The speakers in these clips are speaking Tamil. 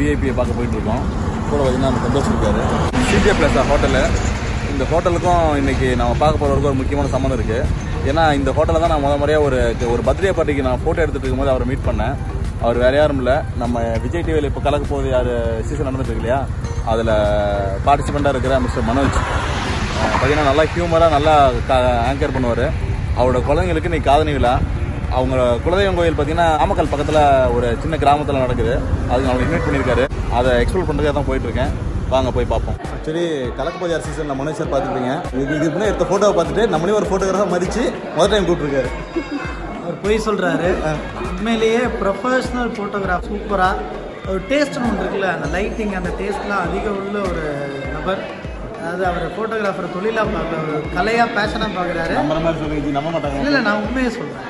விஐபியை பார்க்க போயிட்டுருக்கோம். கூட பார்த்தீங்கன்னா நம்ம சந்தோஷம் இருக்காரு சிஜே பிளஸா ஹோட்டலு இந்த ஹோட்டலுக்கும் இன்றைக்கி நம்ம பார்க்க போகிறவருக்கும் ஒரு முக்கியமான சம்மந்தம் இருக்குது ஏன்னா இந்த ஹோட்டலில் தான் நான் முத முறையாக ஒரு ஒரு பர்த்டே பார்ட்டிக்கு நான் ஃபோட்டோ எடுத்துட்டு இருக்கும்போது அவரை மீட் பண்ணேன். அவர் வேற யாரும் இல்லை. நம்ம விஜய் டிவியில் இப்போ கலக்க போகுது யார்? சீசன் நடந்துட்டு இருக்கு இல்லையா? அதில் பார்ட்டிசிபெண்ட்டாக இருக்கிற மிஸ்டர் மனோஜ். பார்த்தீங்கன்னா நல்லா ஹியூமராக நல்லா ஆங்கர் பண்ணுவார். அவரோட குழந்தைங்களுக்கு இன்றைக்கி காதணி விழா. அவங்க குலதெய்வம் கோயில் பார்த்தீங்கன்னா நாமக்கல் பக்கத்தில் ஒரு சின்ன கிராமத்தில் நடக்குது. அதுக்கு அவங்க இன்வைட் பண்ணியிருக்காரு. அதை எக்ஸ்ப்ளோர் பண்ணுறதுக்காக தான் போயிட்டு இருக்கேன் வாங்க போய் பார்ப்போம். ஆக்சுவலி கலக்கப்பதியார் சீசன் நம்ம மனுஷர் பார்த்துருப்பீங்க. இதுக்கு இதுக்கு முன்னாடி எடுத்த ஃபோட்டோவை பார்த்துட்டு நம்மளே ஒரு ஃபோட்டோகிராஃபாக மதிச்சு முதல் டைம் கூப்பிட்டுருக்காரு. அவர் பொய் சொல்கிறாரு உண்மையிலேயே ப்ரொஃபஷ்னல் ஃபோட்டோகிராஃப் சூப்பராக ஒரு டேஸ்ட்னு ஒன்று இருக்குல்ல அந்த லைட்டிங் அந்த டேஸ்ட்லாம் அதிகம் உள்ள ஒரு நபர். அதாவது அவர் ஃபோட்டோகிராஃபர் தொழிலாக பார்க்கல ஒரு கலையாக பேஷனாக பார்க்குறாரு. இல்லை இல்லை நான் உண்மையை சொல்கிறேன்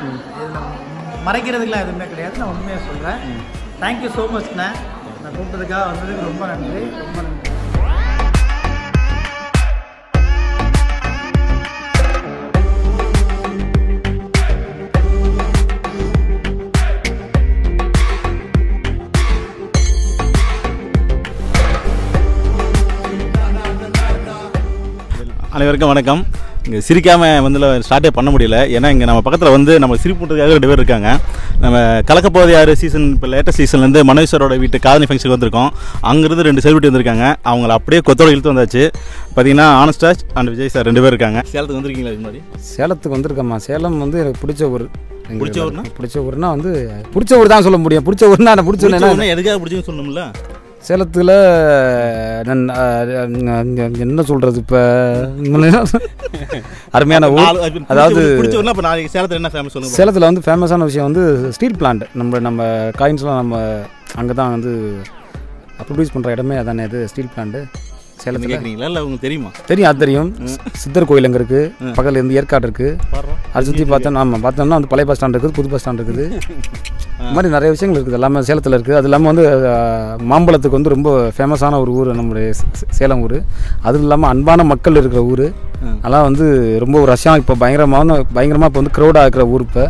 மறைக்கிறதுக்குலாம் எதுவுமே கிடையாது. நான் உண்மையை சொல்கிறேன் தேங்க்யூ ஸோ மச்ண்ணே நான் கூப்பிட்டதுக்காக வந்ததுக்கு ரொம்ப நன்றி. ரொம்ப நன்றி. அனைவருக்கும் வணக்கம். இங்கே சிரிக்காமல் வந்து ஸ்டார்ட்டே பண்ண முடியல. ஏன்னா இங்கே நம்ம பக்கத்தில் வந்து நம்ம சிரிப்புன்றதுக்காக ரெண்டு பேர் இருக்காங்க. நம்ம கலக்கப்போது யார் சீசன் இப்போ லேட்டஸ்ட் சீசன்லேருந்து மனோஸ்வரோட வீட்டு காதணி ஃபங்க்ஷனுக்கு வந்திருக்கோம். அங்கேருந்து ரெண்டு செலிபிரிட்டி வந்திருக்காங்க. அவங்கள அப்படியே கொத்தோட இழுத்து வந்தாச்சு. பார்த்தீங்கன்னா ஆனஸ்டாஜ் அண்ட் விஜய் சார் ரெண்டு பேர் இருக்காங்க. சேலத்துக்கு வந்திருக்கீங்களா இது மாதிரி? சேலத்துக்கு வந்திருக்கேம்மா. சேலம் வந்து எனக்கு பிடிச்ச ஊர். பிடிச்ச ஊர்னா? பிடிச்ச ஊர்னா வந்து பிடிச்ச ஊர் தான் சொல்ல முடியும். பிடிச்ச ஊர்னா நான் பிடிச்ச எதுக்காக பிடிச்சுன்னு சொல்லணும்ல? சேலத்தில் என்ன சொல்கிறது இப்போ? அருமையான ஊர். அதாவது சேலத்தில் என்ன ஃபேமஸ் சேலத்தில் வந்து ஃபேமஸான விஷயம் வந்து ஸ்டீல் பிளான்ட் நம்ம நம்ம காயின்ஸ்லாம் நம்ம அங்கே தான் வந்து ப்ரொடியூஸ் பண்ணுற இடமே அதானே இது ஸ்டீல் பிளான்ட்டு சேலத்தில்? கேட்குறீங்களா இல்லை உங்களுக்கு தெரியுமா? தெரியும் அது தெரியும். சித்தர் கோயில் அங்கே இருக்குது பக்கத்தில் இருந்து ஏற்காடு இருக்குது அதை சுற்றி பார்த்தோம் ஆமாம் பார்த்தோம்னா வந்து பழைய பஸ் ஸ்டாண்ட் இருக்குது புது பஸ் ஸ்டாண்ட் இருக்குது. இந்த மாதிரி நிறைய விஷயங்கள் இருக்குது. எல்லாமே சேலத்தில் இருக்குது அது இல்லாமல் வந்து மாம்பழத்துக்கு வந்து ரொம்ப ஃபேமஸான ஒரு ஊர் சே- சேலம் ஊர். அதுவும் இல்லாமல் அன்பான மக்கள் இருக்கிற ஊர். அதெல்லாம் வந்து ரொம்ப ரஷ்யம் இப்போ பயங்கரமான பயங்கரமாக இப்போ வந்து க்ரௌடாக இருக்கிற ஊர் இப்போ.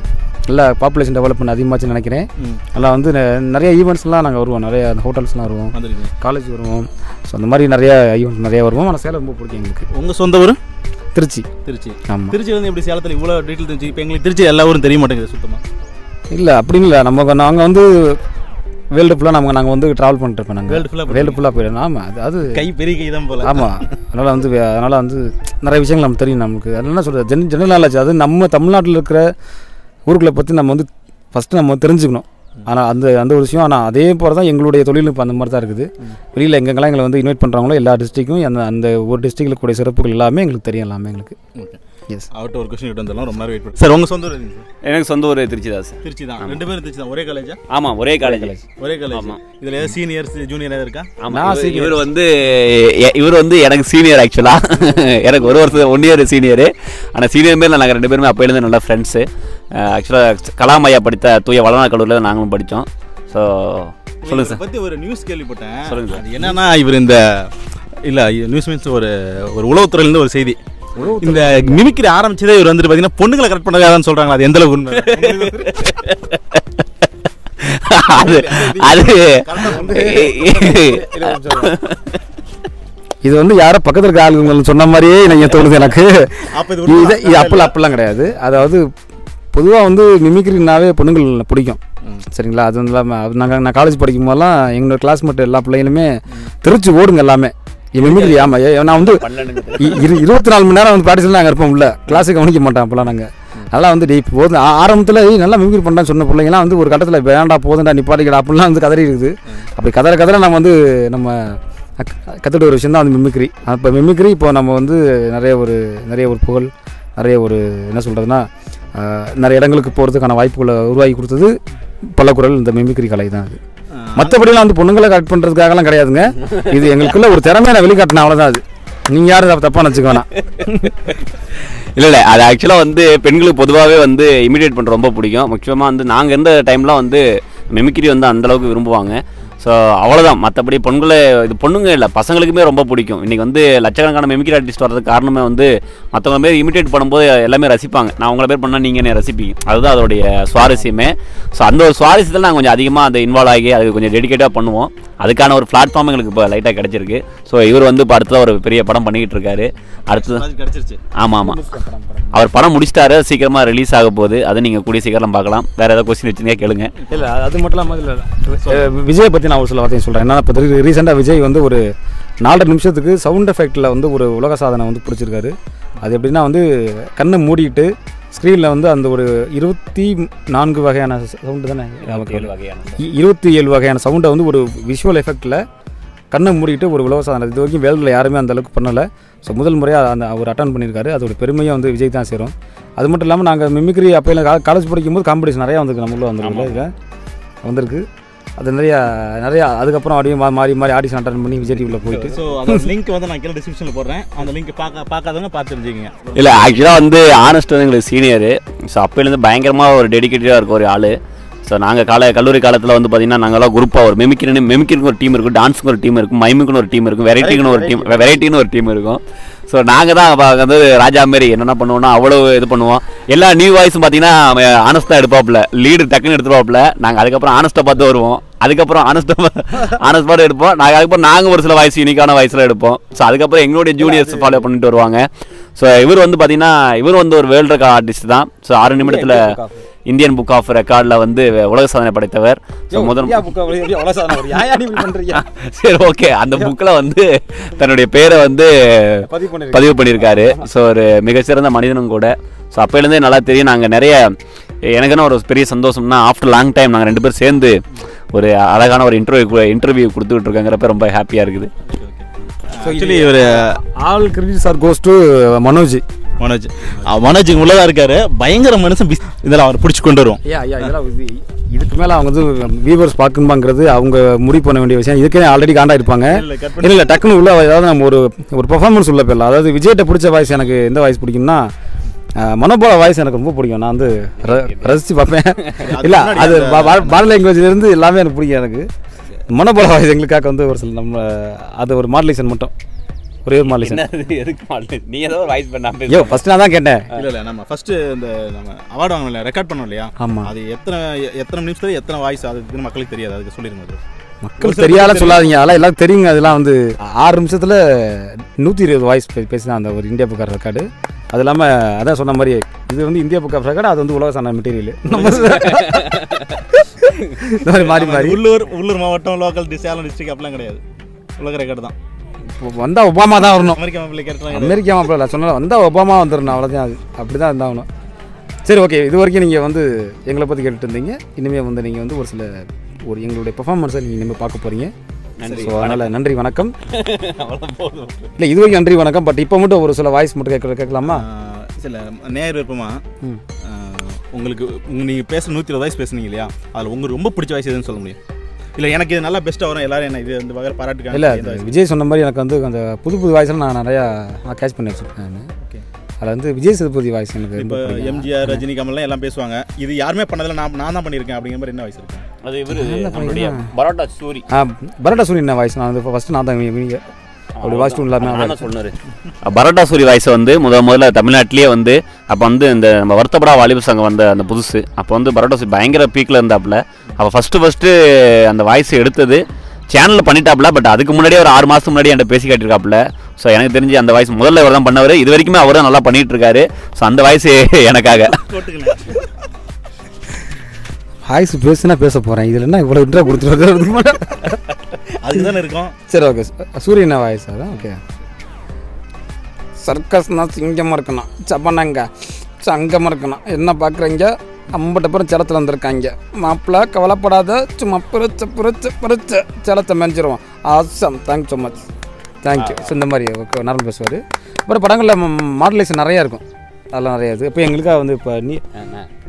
நல்லா பாப்புலேஷன் டெவலப்மெண்ட் அதிகமாச்சுன்னு நினைக்கிறேன். நல்லா வந்து நிறைய ஈவெண்ட்ஸ்லாம் நாங்கள் வருவோம். நிறைய ஹோட்டல்ஸ்லாம் வருவோம். காலேஜ் வருவோம். ஸோ அந்த மாதிரி நிறைய ஈவெண்ட் நிறைய வருவோம். ஆனால் சேலம் ரொம்ப பிடிக்கும் எங்களுக்கு. உங்கள் சொந்த ஊர்? திருச்சி. திருச்சி. ஆமாம் திருச்சி வந்து எப்படி சேலத்தில் இவ்வளோ டீட்டெயில் தெரிஞ்சு இப்போ எங்களுக்கு திருச்சி எல்லா ஊரும் தெரிய மாட்டேங்குது சுத்தமாக இல்லை அப்படின்னு இல்லை. நம்ம நாங்கள் வந்து வேர்ல்டு ஃபுல்லாக நம்ம நாங்கள் வந்து ட்ராவல் பண்ணிட்டு இருப்போம் நாங்கள் வேர்ல்டு ஃபுல்லாக போயிடணும் ஆமாம் அது அது கை பெரிய கை தான் போல. ஆமாம் அதனால் வந்து அதனால் வந்து நிறைய விஷயங்கள் நமக்கு தெரியும் நமக்கு. அது என்ன சொல்கிறது ஜென் ஜெனரல் நாலேஜ் அது நம்ம தமிழ்நாட்டில் இருக்கிற ஊர்களை பற்றி நம்ம வந்து ஃபஸ்ட்டு நம்ம தெரிஞ்சுக்கணும். ஆனால் அந்த அந்த ஒரு விஷயம். ஆனால் அதே போல தான் எங்களுடைய தொழில்நுட்பம் அந்த மாதிரி தான் இருக்குது. வெளியில் எங்கெங்கெல்லாம் எங்களை வந்து இன்வைட் பண்ணுறாங்களோ எல்லா டிஸ்ட்ரிக்கும் அந்த அந்த ஒரு டிஸ்ட்ரிக்டில் கூடிய சிறப்புகள் எல்லாமே எங்களுக்கு தெரியும் எல்லாமே எங்களுக்கு. எஸ் அவர்கிட்ட ஒரு கொஸ்டின் வந்துடலாம் ரொம்ப நேரம் வெயிட் பண்ணி. சார் உங்கள் சொந்த ஊர் எனக்கு சொந்த ஊர் திருச்சி தான் சார் திருச்சி தான் ரெண்டு பேரும் திருச்சி தான் ஒரே காலேஜா ஆமாம் ஒரே காலேஜ் ஒரே காலேஜ் இதில் ஏதாவது சீனியர்ஸ் ஜூனியர் ஏதாவது இருக்கா? ஆமாம் இவர் வந்து எ- இவர் வந்து எனக்கு சீனியர் ஆக்சுவலாக எனக்கு ஒரு வருஷம் ஒன் இயர் சீனியரு ஆனால் சீனியர் பேர் நாங்கள் ரெண்டு பேருமே அப்போலேருந்து நல்ல ஃப்ரெண்ட்ஸு ஆக்சுவலாக கலாமையா படித்த தூய வளனா கல்லூரியில் தான் நாங்களும் படித்தோம். ஸோ சொல்லுங்கள் சார். பற்றி ஒரு நியூஸ் கேள்விப்பட்டேன். சொல்லுங்க சார். அது என்னன்னா இவர் இந்த இல்லை நியூஸ் மீன்ஸ் ஒரு ஒரு உளவுத்துறையிலேருந்து ஒரு செய்தி. இந்த மிமிக்ரி ஆரம்பிச்சதே இவர் வந்துட்டு பார்த்தீங்கன்னா பொண்ணுங்களை கரெக்ட் பண்ணதாக சொல்கிறாங்க அது எந்த அளவுக்கு உண்மை? அது அது இது வந்து யாரோ பக்கத்தில் இருக்க ஆளுங்க சொன்ன மாதிரியே எனக்கு தோணுது எனக்கு. இது அப்பெல்லாம் அப்பெல்லாம் கிடையாது. அதாவது பொதுவாக வந்து மிமிக்ரினாவே பொண்ணுங்கள் பிடிக்கும். சரிங்களா? அது வந்து இல்லாமல் நாங்கள் நான் காலேஜ் படிக்கும் போதெல்லாம் எங்களோட கிளாஸ்மேட் எல்லா பிள்ளைங்களுமே திருச்சி ஓடுங்க எல்லாமே. மிமிக்ரி ஆமாம் நான் வந்து இரு இருபத்தி நாலு மணி நேரம் வந்து ப்ராக்டிஸில் நாங்கள் இருப்போம் உள்ள கிளாஸை கவனிக்க மாட்டோம் அப்போல்லாம் நாங்கள் நல்லா வந்து டேய் போதும். ஆரம்பத்தில் நல்லா மிமிக்ரி பண்ணுறான்னு சொன்ன பிள்ளைங்கலாம் வந்து ஒரு கட்டத்தில் வேண்டாம் போதும்டா நிப்பாட்டிக்கடா அப்படிலாம் வந்து கதறி இருக்குது. அப்படி கதற கதற நம்ம வந்து நம்ம கற்றுக்கிட்ட ஒரு விஷயம் தான் வந்து மிமிக்ரி அப்போ மிமிக்ரி இப்போ நம்ம வந்து நிறைய ஒரு நிறைய ஒரு புகழ் நிறைய ஒரு என்ன சொல்கிறதுனா நிறைய இடங்களுக்கு போகிறதுக்கான வாய்ப்புகளை உருவாக்கி கொடுத்தது பல்லக்குரல் இந்த மிமிக்ரி கலை தான் அது. மற்றபடிலாம் வந்து பொண்ணுங்களை கரெக்ட் பண்ணுறதுக்காகலாம் கிடையாதுங்க. இது எங்களுக்குள்ள ஒரு திறமையை நான் வெளிக்காட்டின அவ்வளோதான் அது. நீங்கள் யாரும் தப்பாக நினச்சிக்க வேணாம். இல்லை இல்லை. அது ஆக்சுவலாக வந்து பெண்களுக்கு பொதுவாகவே வந்து இமிடியேட் பண்ணுற ரொம்ப பிடிக்கும். முக்கியமாக வந்து நாங்கள் இருந்த டைம்லாம் வந்து மிமிக்ரி வந்து அந்த அளவுக்கு விரும்புவாங்க. ஸோ அவ்வளோதான் மற்றபடி பொண்களை இது பொண்ணுங்க இல்லை பசங்களுக்குமே ரொம்ப பிடிக்கும். இன்றைக்கி வந்து லட்சக்கணக்கான மிமிக்ரி ஆர்டிஸ்ட் வர்றதுக்கு காரணமே வந்து மற்றவங்க பேர் இமிட்டேட் பண்ணும்போது எல்லாமே ரசிப்பாங்க. நான் உங்களை பேர் பண்ணால் நீங்கள் என்ன ரசிப்பீங்க. அதுதான் அதோடைய சுவாரஸ்யமே. ஸோ அந்த ஒரு சுவாரஸ்யத்தில் நாங்கள் கொஞ்சம் அதிகமாக அந்த இன்வால்வ் ஆகி அதுக்கு கொஞ்சம் டெடிகேட்டாக பண்ணுவோம். அதுக்கான ஒரு பிளாட்ஃபார்ம் எங்களுக்கு இப்போ லைட்டாக கிடச்சிருக்கு. ஸோ இவர் வந்து இப்போ அடுத்ததாக ஒரு பெரிய படம் பண்ணிக்கிட்டு இருக்காரு. அடுத்தது கிடைச்சிருச்சு. ஆமாம் ஆமாம் அவர் படம் முடிச்சிட்டாரு. சீக்கிரமாக ரிலீஸ் ஆக போகுது. அதை நீங்கள் கூடிய சீக்கிரம் பார்க்கலாம். வேறு ஏதாவது கொஸ்டின் வச்சுருந்தீங்க கேளுங்க. இல்லை அது மட்டும் இல்லாமல் விஜயை பற்றி நான் ஒரு சில வார்த்தையும் சொல்கிறேன் என்னன்னா இப்போ ரீசெண்டாக விஜய் வந்து ஒரு நாலரை நிமிஷத்துக்கு சவுண்ட் எஃபெக்ட்டில் வந்து ஒரு உலக சாதனை வந்து பிடிச்சிருக்காரு. அது எப்படின்னா வந்து கண்ணை மூடிட்டு ஸ்க்ரீனில் வந்து அந்த ஒரு இருபத்தி நான்கு வகையான சவுண்டு தானே? இருபத்தி ஏழு வகையான சவுண்டை வந்து ஒரு விஷுவல் எஃபெக்ட்டில் கண்ணை மூடிட்டு ஒரு உலக சாதனை. இது வரைக்கும் வேர்ல்டில் யாருமே அந்த அளவுக்கு பண்ணலை. ஸோ முதல் முறையாக அந்த அவர் அட்டன் பண்ணியிருக்காரு. அதோட பெருமையும் வந்து விஜய் தான் சேரும். அது மட்டும் இல்லாமல் நாங்கள் மிமிக்ரி அப்போ காலேஜ் படிக்கும்போது காம்படிஷன் நிறையா வந்திருக்கு. நம்ம உள்ள வந்திருக்கு இதில். வந்திருக்கு. அது நிறையா நிறையா அதுக்கப்புறம் அப்படியே மா- மாறி மாறி ஆடிஷன் அட்டன் பண்ணி விஜய் டிவியில் போயிட்டு. ஸோ அந்த லிங்க் வந்து நான் கீழே டிஸ்கிரிப்ஷனில் போடுறேன். அந்த லிங்க் பார்க்க பார்க்காதவங்க பார்த்து தெரிஞ்சுக்கங்க. இல்லை ஆக்சுவலாக வந்து ஆனஸ்ட் வந்து எங்களுக்கு சீனியரு ஸோ அப்போலேருந்து பயங்கரமாக ஒரு டெடிக்கேட்டடாக இருக்க ஒரு ஆள். ஸோ நாங்கள் கால கல்லூரி காலத்தில் வந்து பார்த்தீங்கன்னா நாங்கள்லாம் குரூப்பாக ஒரு மெமிக்ரின்னு மெமிக்ரிக்கு ஒரு டீம் இருக்கும் டான்ஸுக்கு ஒரு டீம் இருக்கும் மைமுக்குன்னு ஒரு டீம் இருக்கும் வெரைட்டிக்குன்னு ஒரு டீம் வெரைட்டின்னு ஒரு டீம் இருக்கும். ஸோ நாங்கள் தான் வந்து ராஜா மாரி என்னென்ன பண்ணுவோம்னா அவ்வளோ இது பண்ணுவோம். எல்லா நியூ வாய்ஸும் பார்த்தீங்கன்னா ஆனஸ்டாக எடுப்பாப்புல லீடு டக்குன்னு எடுத்துருவாப்புல நாங்கள் அதுக்கப்புறம் ஆனஸ்ட்டை பார்த்து வருவோம். அதுக்கப்புறம் ஆனஸ்ட் பாட்டு எடுப்போம். நாங்கள் அதுக்கப்புறம் நாங்கள் ஒரு சில வாய்ஸ் யூனிக்கான வாய்ஸில் எடுப்போம். ஸோ அதுக்கப்புறம் எங்களுடைய ஜூனியர்ஸ் ஃபாலோ பண்ணிட்டு வருவாங்க. ஸோ இவர் வந்து பார்த்தீங்கன்னா இவர் வந்து ஒரு வேர்ல்டு ரெக்கார்ட் ஆர்டிஸ்ட் தான். ஸோ ஆறு நிமிடத்தில் இந்தியன் புக் ஆஃப் ரெக்கார்டில் வந்து உலக சாதனை படைத்தவர். ஸோ முதல் சரி ஓகே அந்த புக்கில் வந்து தன்னுடைய பேரை வந்து பதிவு பண்ணிருக்காரு. பதிவு பண்ணியிருக்காரு ஸோ ஒரு மிகச்சிறந்த மனிதனும் கூட. ஸோ அப்போலேருந்தே நல்லா தெரியும். நாங்கள் நிறைய எனக்குன்னு ஒரு பெரிய சந்தோஷம்னா ஆஃப்டர் லாங் டைம் நாங்கள் ரெண்டு பேரும் சேர்ந்து ஒரு அழகான ஒரு இன்டர்வியூ இன்டர்வியூ கொடுத்துக்கிட்டு இருக்கோங்கிறப்ப ரொம்ப ஹாப்பியாக இருக்குது. ஆக்சுவலி இவர் all credit sir goes to Manoj. Manoj. Manoj இங்க உள்ளதா இருக்காரு. பயங்கர மனுஷன் பிஸ் இதெல்லாம் அவர் பிடிச்சி கொண்டு வருவோம். இதுக்கு மேலே அவங்க வந்து வியூவர்ஸ் பார்க்கணுமாங்கிறது அவங்க முடிவு பண்ண வேண்டிய விஷயம். இதுக்கே ஆல்ரெடி காண்டா இருப்பாங்க. இல்ல, டக்குன்னு உள்ள ஏதாவது நம்ம ஒரு ஒரு பெர்ஃபார்மன்ஸ் உள்ள போயிடலாம். அதாவது விஜய்கிட்ட பிடிச்ச வாய்ஸ் எனக்கு எந்த வாய்ஸ் பிடிக்கும்னா மனோபால வாய்ஸ் எனக்கு ரொம்ப பிடிக்கும். நான் வந்து ர- ரசிச்சு பார்ப்பேன். இல்லை அது பாரத லாங்குவேஜ்லேருந்து எல்லாமே எனக்கு பிடிக்கும் எனக்கு. மனோபால வாய்ஸ் எங்களுக்காக வந்து ஒரு சில நம்ம அது ஒரு மாடலேஷன் மட்டும். ஒரே ஒரு மாடலேஷன் எதுக்கு நீ ஏதோ ஒரு வாய்ஸ் பண்ண ஐயோ ஃபர்ஸ்ட் நான் தான் கேட்டேன். இல்ல இல்ல நம்ம ஃபர்ஸ்ட் இந்த நம்ம அவார்டு வாங்கல ரெக்கார்ட் பண்ணோம் இல்லையா? ஆமா. அது எத்தனை எத்தனை நிமிஷத்துல எத்தனை வாய்ஸ் அதுக்கு மக்களுக்கு தெரியாது. அதுக்கு சொல்லிருங்க. மக்கள் தெரியாத சொல்லாதீங்க. அதெல்லாம் எல்லாரும் தெரியுங்க. அதெல்லாம் வந்து ஆறு நிமிஷத்தில் நூற்றி இருபது வாய்ஸ் பேசினா அந்த ஒரு இந்தியா புக் ஆஃப் ரெக்கார்டு அது இல்லாமல் அதான் சொன்ன மாதிரி இது வந்து இந்தியா புக் ஆஃப் ரெக்கார்டு அது வந்து உலக சார்ந்த மெட்டீரியல் நம்ம இந்த மாதிரி மாறி மாறி. உள்ளூர் உள்ளூர் மாவட்டம் லோக்கல் சேலம் டிஸ்ட்ரிக்ட் அப்படிலாம் கிடையாது. உலக ரெக்கார்டு தான். இப்போ வந்தால் ஒபாமா தான் வரணும். அமெரிக்கா மாப்பிள்ளை அமெரிக்கா மாப்பிள்ள சொன்ன வந்தால் ஒபாமா வந்துடணும் அவ்வளோதான் அது அப்படி தான் இருந்தாகணும் சரி ஓகே இது வரைக்கும் நீங்கள் வந்து எங்களை பற்றி கேட்டுட்டு இருந்தீங்க. இனிமேல் வந்து நீங்கள் வந்து ஒரு சில ஒரு எங்களுடைய பெர்ஃபார்மன்ஸை நீங்கள் இனிமேல் பார்க்க போகிறீங்க ஸோ அதனால் நன்றி வணக்கம். இல்லை இது வரைக்கும் நன்றி வணக்கம் பட் இப்போ மட்டும் ஒரு சில வாய்ஸ் மட்டும் கேட்க கேட்கலாமா? சில நேர் விருப்பமா? உங்களுக்கு உங்க நீங்க பேச நூற்றி இருபது வயசு பேசுனீங்க இல்லையா? அதில் உங்களுக்கு ரொம்ப பிடிச்ச வயசு எதுன்னு சொல்ல முடியும். இல்லை எனக்கு இது நல்லா பெஸ்ட்டாக வரும். எல்லாரும் என்ன இது இந்த வகையில் பாராட்டுக்காங்க இல்லை. விஜய் சொன்ன மாதிரி எனக்கு வந்து அந்த புது புது வாய்ஸ்லாம் நான் நிறையா நான் கேட்ச் பண்ணி வச்சுருக்கேன் நான். Okay. அதில் வந்து விஜய் சேதுபதி வாய்ஸ் எனக்கு இப்போ. எம்ஜிஆர் ரஜினி கமல்லாம் எல்லாம் பேசுவாங்க. இது யாருமே பண்ணதில்ல. நான் நான் தான் பண்ணியிருக்கேன் அப்படிங்கிற மாதிரி என்ன வயசு இருக்கு? அது இவர் நம்மளுடைய பரோட்டா சூரி. ஆ பரோட்டா சூரியன் என்ன வாய்ஸ் நான் வந்து ஃபஸ்ட்டு நான் தான் அப்படி வாய்ஸ் டூன் இல்லாமல் சொன்னாரு. பரோட்டா சூரி வாய்ஸை வந்து முத முதல்ல தமிழ்நாட்டிலேயே வந்து அப்போ வந்து இந்த நம்ம வருத்தப்படா வாலிப சங்கம் வந்த அந்த புதுசு. அப்போ வந்து பரோட்டா சூரி பயங்கர பீக்கில் இருந்தாப்புல. அப்போ ஃபஸ்ட்டு ஃபஸ்ட்டு அந்த வாய்ஸ் எடுத்தது சேனலில் பண்ணிட்டாப்புல பட் அதுக்கு முன்னாடியே ஒரு ஆறு மாதத்துக்கு முன்னாடி என்கிட்ட பேசி காட்டியிருக்காப்புல. ஸோ எனக்கு தெரிஞ்சு அந்த வாய்ஸ் முதல்ல இவர் தான் பண்ணவர். இது வரைக்குமே அவர் தான் நல்லா பண்ணிட்டு இருக்காரு. ஸோ அந்த வாய்ஸ் எனக்காக. வாய்ஸ் பேசுனா பேச போகிறேன் இதில் என்ன இவ்வளோ இன்ட்ரா கொடுத்துருவாரு அதுக்கு தானே இருக்கும். சரி ஓகே சூரியன் வாய்ஸ் அதான் ஓகே சர்க்கஸ்னா சிங்கமாக இருக்கணும். சப்பனாங்க சங்கமாக இருக்கணும். என்ன பார்க்குறீங்க ஐம்பது பேரும் செலத்தில் வந்திருக்காங்க. மாப்பிள்ள கவலைப்படாத. சும்மா பிரிச்சு பிரிச்சு பிரிச்சு செலத்தை மெஞ்சிருவோம். Awesome thanks so much thank you so இந்த மாதிரி ஓகே நார்மல் பேசுவார். அப்புறம் படங்களில் மாடலேஷன் நிறையா இருக்கும். அதெல்லாம் நிறையா இருக்குது இப்போ எங்களுக்காக வந்து இப்போ நீ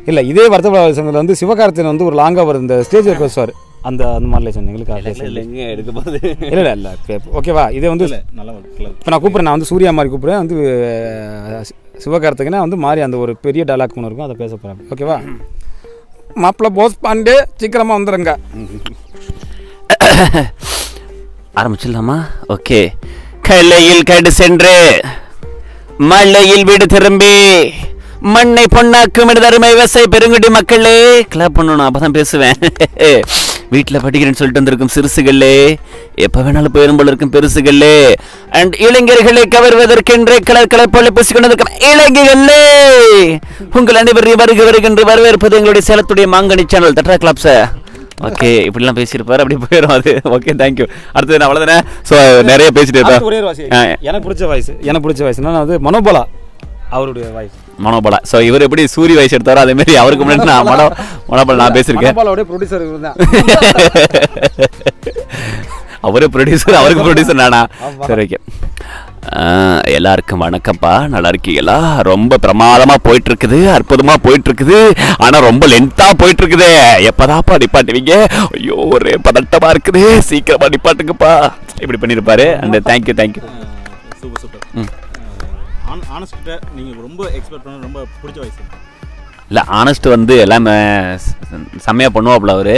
இல்லை இதே வருத்தப்பட சங்கத்தில் வந்து சிவகார்த்தியன் வந்து ஒரு லாங்காக வருது. இந்த ஸ்டேஜில் பேசுவார். அந்த அந்த எங்களுக்காக எங்கே எடுக்க போகுது இல்லை. இல்லை இல்லை ஓகேவா இதே வந்து இல்லை நல்லா இருக்கு இப்போ நான் கூப்பிட்றேன். நான் வந்து சூர்யா மாதிரி கூப்பிட்றேன். வந்து சிவகார்த்திகனா வந்து மாதிரி அந்த ஒரு பெரிய டைலாக் ஒன்று இருக்கும். அதை பேச போகிறேன் ஓகேவா மாப்பிள்ள போஸ் பாண்டே சீக்கிரமாக வந்துடுங்க ஆரம்பிச்சிடலாமா? ஓகே கல்லையில் கடு சென்று மழையில் வீடு திரும்பி மண்ணை பொண்ணாக்கும் இடதருமை விவசாய பெருங்குடி மக்களே. கிளாப் பண்ணணும் அப்பதான் பேசுவேன். வீட்டில் படிக்கிறேன்னு சொல்லிட்டு வந்திருக்கும் சிறுசுகளே எப்போ வேணாலும் போயிரும் போல இருக்கும் பெருசுகளே. அண்ட் இளைஞர்களை கவர்வதற்கென்றே கலர் கலர் போல பேசிக்கொண்டிருக்கும் இளைஞர்களே உங்கள் அனைவரையும் வருக வருகின்ற வரவேற்பது எங்களுடைய சேலத்துடைய மாங்கனி சேனல். தட்டா கிளாப்ஸை ஓகே இப்படிலாம் பேசியிருப்பாரு அப்படி போயிடும் அது. ஓகே தேங்க்யூ அடுத்தது நான் அவ்வளோதானே ஸோ நிறைய பேசிட்டு இருப்பேன் எனக்கு பிடிச்ச வாய்ஸ் எனக்கு பிடிச்ச வாய்ஸ்னா வந்து மனோபலா. அவருடைய வாய்ஸ் மனோபலா. ஸோ இவர் எப்படி சூரிய வயசு எடுத்தாரோ அதே மாதிரி அவருக்கு முன்னாடி நான் மனோ மனோபலா நான் பேசியிருக்கேன். மனோபாலாவுடைய ப்ரொடியூசர் தான் அவரே ப்ரொடியூசர் அவருக்கு ப்ரொடியூசர் நானா. சரி ஓகே எல்லாருக்கும் வணக்கம்ப்பா. நல்லா இருக்கீங்களா? ரொம்ப பிரமாதமா போயிட்டு இருக்குது அற்புதமா போயிட்டு இருக்குது ஆனா ரொம்ப லென்த்தா போயிட்டு இருக்குது எப்பதாப்பா நிப்பாட்டுவீங்க? ஐயோ ஒரே பதட்டமா இருக்குது. சீக்கிரமா நிப்பாட்டுங்கப்பா. இப்படி பண்ணிருப்பாரு and thank you thank you super super. ம். ஆன் ஆனஸ்ட்கிட்ட நீங்கள் ரொம்ப எக்ஸ்பெக்ட் பண்ண ரொம்ப பிடிச்ச வயசு. இல்லை ஆனஸ்ட் வந்து எல்லாமே செம்மையாக பண்ணுவாப்புல அவர்.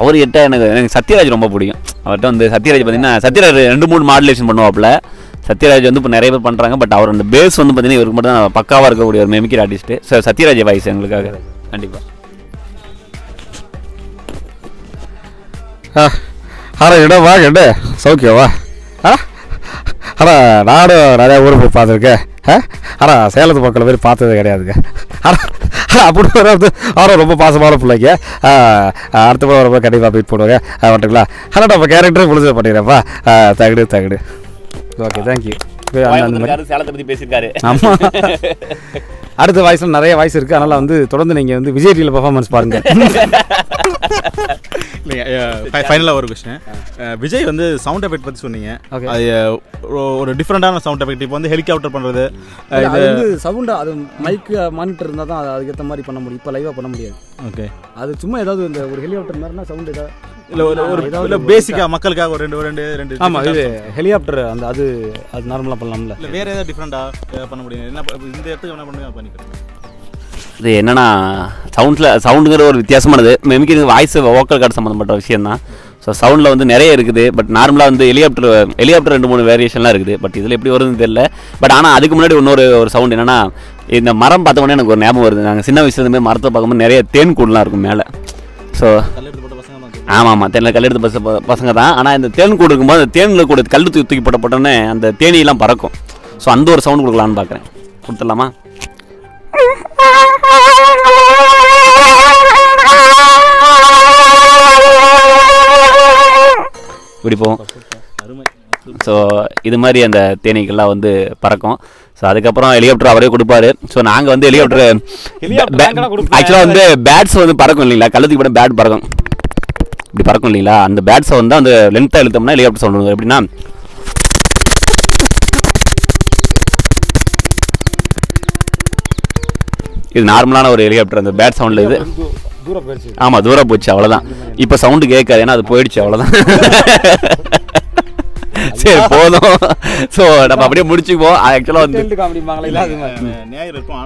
அவர்கிட்ட எனக்கு எனக்கு சத்யராஜ் ரொம்ப பிடிக்கும். அவர்கிட்ட வந்து சத்யராஜ் பார்த்தீங்கன்னா சத்யராஜ் ரெண்டு மூணு மாடுலேஷன் பண்ணுவாப்புல. சத்யராஜ் வந்து இப்போ நிறைய பேர் பண்ணுறாங்க பட் அவர் அந்த பேஸ் வந்து பார்த்தீங்கன்னா இவருக்கு மட்டும் தான் பக்காவாக இருக்கக்கூடிய ஒரு mimicry artist so Sathyaraj voice எங்களுக்காக. கண்டிப்பாக அட இடம் வா கண்டு. சௌக்கியவா ஆ? அடா நானும் நிறையா ஊர் போய் பார்த்துருக்கேன். ஆ? அடா சேலத்து பக்கம் போய் பார்த்தது கிடையாதுங்க. அடா, அப்படி வர வந்து அவரும் ரொம்ப பாசமான பிள்ளைங்க. அடுத்த முறை ரொம்ப கண்டிப்பாக மீட் பண்ணுவாங்க. வந்துட்டுங்களா அடா நம்ம கேரக்டர் முடிஞ்சு பண்ணிடுறேன்ப்பா ஆ, தகுடு தகுடு. ஓகே தேங்க்யூ மாதிரி. சேலத்தை பற்றி பேசியிருக்காரு. ஆமாம் அடுத்த வாய்ஸில் நிறைய வாய்ஸ் இருக்குது அதனால் வந்து தொடர்ந்து நீங்கள் வந்து விஜய் டிவியில் பர்ஃபார்மன்ஸ் இல்லைங்க ஃபைனலாக ஒரு கொஸ்டின் விஜய் வந்து சவுண்ட் எஃபெக்ட் பற்றி சொன்னீங்க. ஒரு- டிஃப்ரெண்டான சவுண்ட் எஃபெக்ட் இப்போ வந்து ஹெலிகாப்டர் பண்ணுறது அது வந்து சவுண்டா அது மைக்கு மானிட்டர் இருந்தால் தான் அது அதுக்கேற்ற மாதிரி பண்ண முடியும். இப்போ லைவாக பண்ண முடியாது. ஓகே அது சும்மா ஏதாவது இந்த ஒரு ஹெலிகாப்டர் மாதிரினா சவுண்ட் ஏதாவது இல்லை ஒரு ஒரு ஏதாவது இல்லை பேசிக்காக மக்களுக்காக ஒரு ரெண்டு ஒரு ரெண்டு ரெண்டு ஆமாம் இது ஹெலிகாப்டர் அந்த அது அது நார்மலாக பண்ணலாம்ல. இல்லை வேறு ஏதாவது டிஃப்ரெண்ட்டாக பண்ண முடியும். என்ன ப- இந்த இடத்துக்கு என்ன பண்ணுங்க பண்ணிக்கிறேன் இது என்னன்னா சவுண்டில் சவுண்டுங்கிற ஒரு வித்தியாசமானது. மெமிக்கு வாய்ஸ் வோக்கல் கார்டு சம்மந்தப்பட்ட விஷயம் தான் ஸோ சவுண்டில் வந்து நிறைய இருக்குது. பட் நார்மலாக வந்து ஹெலிகாப்டர் ஹெலிகாப்டர் ரெண்டு மூணு வேரியேஷன்லாம் இருக்குது. பட் இதில் எப்படி வருதுன்னு தெரியல. பட் ஆனால் அதுக்கு முன்னாடி இன்னொரு ஒரு சவுண்ட் என்னன்னா இந்த மரம் பார்த்த உடனே எனக்கு ஒரு ஞாபகம் வருது. நாங்கள் சின்ன வயசுலேருந்து மரத்தை பார்க்கும்போது நிறைய தேன் கூடலாம் இருக்கும் மேலே. ஸோ ஆமாம் ஆமாம் தென்னை கல்லெடுத்து பச பசங்க தான் ஆனால் இந்த தேன் கூடு இருக்கும்போது அந்த தேனில் கூட கல் தூக்கி தூக்கி போட்ட போட்டோன்னே அந்த தேனியெல்லாம் பறக்கும். ஸோ அந்த ஒரு சவுண்ட் கொடுக்கலான்னு பார்க்குறேன் கொடுத்துடலாமா? இப்படி ஸோ இது மாதிரி அந்த தேனீக்கள்லாம் வந்து பறக்கும். ஸோ அதுக்கப்புறம் ஹெலிகாப்டர் அவரே கொடுப்பாரு. ஸோ நாங்கள் வந்து ஹெலிகாப்டர் ஆக்சுவலாக வந்து பேட்ஸ் வந்து பறக்கும் இல்லைங்களா? கழுத்துக்கு போட பேட் பறக்கும். இப்படி பறக்கும் இல்லைங்களா? அந்த பேட்ஸை வந்து அந்த லென்த்தாக இழுத்தோம்னா ஹெலிகாப்டர் சவுண்ட் வரும் எப்படின்னா இது நார்மலான ஒரு ஹெலிகாப்டர் அந்த பேட் சவுண்டில் இது. ஆமாம் தூரம் போச்சு அவ்வளோதான் இப்போ சவுண்டு கேட்காது ஏன்னா அது போயிடுச்சு அவ்வளோதான் சரி போதும். ஸோ நம்ம அப்படியே முடிச்சுக்குவோம். ஆக்சுவலாக வந்து காமெடிப்பாங்களா இல்லை அது மாதிரி. நேயர் இருக்கும்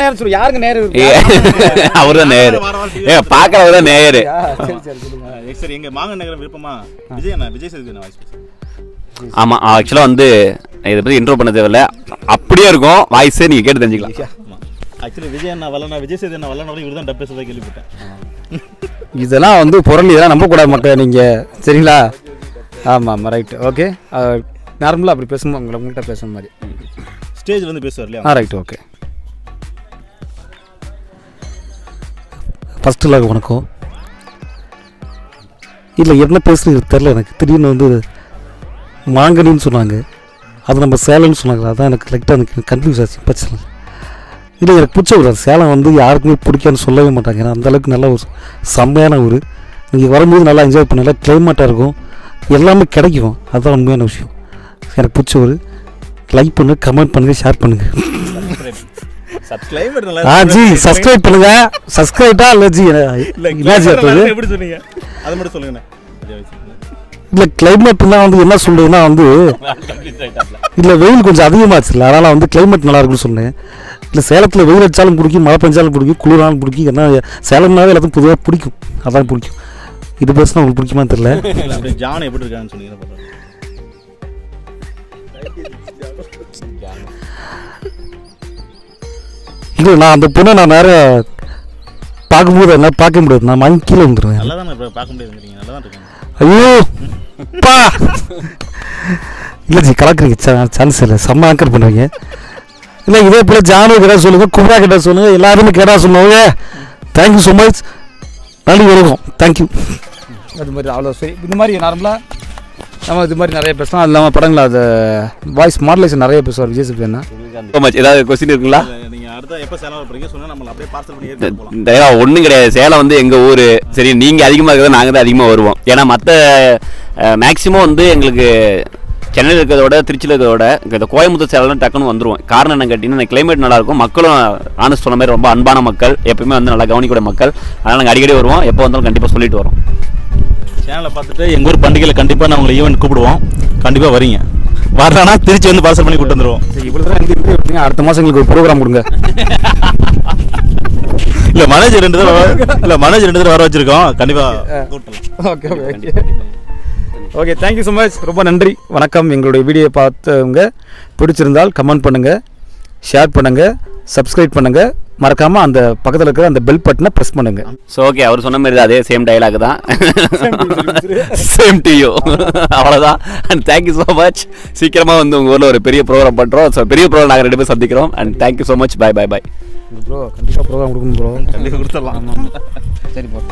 நேர் சொல்லு. யாருக்கு இருக்கு? அவர் தான் நேயர். ஏ பார்க்குறவர் தான் நேயர். சரி எங்க மாங்க நகரம் விருப்பமா? விஜய் அண்ணா விஜய் சேதுபதி வாய்ஸ் பேசுறேன். ஆமாம் ஆக்சுவலாக வந்து இதை பற்றி இன்ட்ரோ பண்ண தேவையில்ல. அப்படியே இருக்கும். வாய்ஸே நீங்கள் கேட்டு தெரிஞ்சுக்கலாம். ஆமா. ஆக்சுவலி விஜய் அண்ணா வல்லனா விஜய் சேது அண்ணா வல்லனா இவர் தான் டப் பேசுறதா கேள்விப்பட்டேன். இதெல்லாம் வந்து புரளி இதெல்லாம் நம்பக்கூடாது மக்கள் நீங்கள் சரிங்களா? ஆமாம் ஆமாம் ரைட் ஓகே நார்மலாக அப்படி பேசணும் உங்களை உங்கள்கிட்ட பேசுகிற மாதிரி. ஸ்டேஜ்ல வந்து பேசுவார் இல்லையா? ஆ ரைட் ஓகே ஃபஸ்ட்டு லாக் வணக்கம். இல்லை என்ன பேசுறது தெரில எனக்கு திடீர்னு வந்து மாங்கனின்னு சொன்னாங்க. அது நம்ம சேலம்னு சொன்னாங்க அதான் எனக்கு லைட்டாக எனக்கு கன்ஃபியூஸ் ஆச்சு பிரச்சனை இல்லை. எனக்கு பிடிச்ச அது சேலம் வந்து யாருக்குமே பிடிக்கான்னு சொல்லவே மாட்டாங்க. ஏன்னா அந்தளவுக்கு நல்ல ஒரு செம்மையான ஊர். நீங்கள் வரும்போது நல்லா என்ஜாய் பண்ணல கிளைமேட்டாக இருக்கும். எல்லாமே கிடைக்கும். அதுதான் உண்மையான விஷயம். எனக்கு பிடிச்ச ஊர் லைக் பண்ணுங்க கமெண்ட் பண்ணுங்க ஷேர் பண்ணுங்க. கிளைமேட் நல்லா ஆ ஜி சப்ஸ்கிரைப் பண்ணுங்க. சப்ஸ்கிரைட்டா இல்ல ஜி இல்ல எப்படி சொன்னீங்க அதை மட்டும் கிளைமேட்லாம் வந்து என்ன சொல்றதுன்னா வந்து இல்ல வெயில் கொஞ்சம் அதிகமாச்சுல்ல. அதனால வந்து கிளைமேட் நல்லா இருக்குன்னு சொன்னேன். இல்ல சேலத்துல வெயில் அடிச்சாலும் பிடிக்கும் மழை பெஞ்சாலும் பிடிக்கும் குளிராலும் பிடிக்கும் என்ன சேலம்னாவே எல்லாத்துக்கும் பொதுவாக பிடிக்கும். அதான் பிடிக்கும். இது பேசினா உங்களுக்கு பிடிக்குமான்னு தெரியல? ஜான் எப்படி இருக்கான்னு சொன்னீங்கன்னா. இல்லை நான் அந்த பொண்ணை நான் நேர பார்க்கும்போது என்ன பார்க்க முடியாது. நான் மங்கி கீழே வந்துடுவேன் நல்லா தானே பார்க்க இருக்கீங்க ஐயோ பா இல்லை ஜி கலக்குறீங்க சான்ஸ் இல்லை. செம்ம ஆங்கர் பண்ணுவீங்க. இல்லை இதே போல் ஜானு கிட்ட சொல்லுங்கள் குப்ரா கிட்ட சொல்லுங்கள் எல்லாருமே கேட்டா சொல்லுவாங்க. தேங்க்யூ ஸோ மச் நன்றி வணக்கம் தேங்க்யூ அது மாதிரி அவ்வளோ சரி. இந்த மாதிரி நார்மலாக நம்ம இது மாதிரி நிறைய பேசலாம். அது இல்லாமல் படங்கள்? அது வாய்ஸ் மாடலேஷன் நிறைய பேசுவார் விஜய் ஸோ மச் ஏதாவது கொஸ்டின் இருக்குங்களா? ஒன்றும் கிடையாது. சேலம் வந்து எங்கள் ஊர். சரி நீங்கள் அதிகமாக இருக்கிறத நாங்கள் தான் அதிகமாக வருவோம். ஏன்னா மற்ற மேக்ஸிமம் வந்து எங்களுக்கு சென்னையில் இருக்கிறத விட திருச்சியில் இருக்கிறத விட இந்த கோயம்புத்தூர் சேலம் டக்குன்னு வந்துருவோம். காரணம் என்ன கேட்டிங்கன்னா இந்த கிளைமேட் நல்லாயிருக்கும் மக்களும் ஆனஸ்ட் சொன்ன மாதிரி ரொம்ப அன்பான மக்கள். எப்பயுமே வந்து நல்லா கவனிக்கூடிய மக்கள். அதனால் நாங்கள் அடிக்கடி வருவோம். எப்போ வந்தாலும் கண்டிப்பாக சொல்லிட்டு வரோம். சேனலை பார்த்துட்டு எங்கள் ஊர் பண்டிகையில் கண்டிப்பாக நான் உங்களை ஈவெண்ட் கூப்பிடுவோம். கண்டிப்பாக வரீங்க. வரலன்னா திருச்சி வந்து பார்சல் பண்ணி கூட்டு வந்துருவோம். சரி இவ்வளோ தான். அடுத்த மாதம் எங்களுக்கு ஒரு ப்ரோக்ராம் கொடுங்க. இல்லை மனோஜ் ரெண்டு தடவை இல்லை மனோஜ் ரெண்டு தடவை வர வச்சிருக்கோம். கண்டிப்பாக okay okay. Okay thank you so much ரொம்ப நன்றி. வணக்கம். எங்களுடைய வீடியோ பார்த்தவங்க பிடிச்சிருந்தால் கமெண்ட் பண்ணுங்கள் ஷேர் பண்ணுங்கள் சப்ஸ்கிரைப் பண்ணுங்கள் மறக்காமல் அந்த பக்கத்தில் இருக்கிற அந்த பெல் பட்டனை ப்ரெஸ் பண்ணுங்கள் ஸோ ஓகே அவர் சொன்ன மாதிரி தான். அதே சேம் டைலாக் தான். சேம் டு யூ அவ்வளோதான் and thank you so much சீக்கிரமாக வந்து உங்கள் ஊரில் ஒரு பெரிய ப்ரோக்ராம் பண்ணுறோம் ஸோ பெரிய ப்ரோக்ராம் நாங்கள் ரெண்டு பேரும் சந்திக்கிறோம். And thank you so much bye bye bye bro கண்டிப்பாக ப்ரோக்ராம் கொடுக்கணும் ப்ரோ கண்டிப்பாக கொடுத்துடலாம். சரி ப்ரோ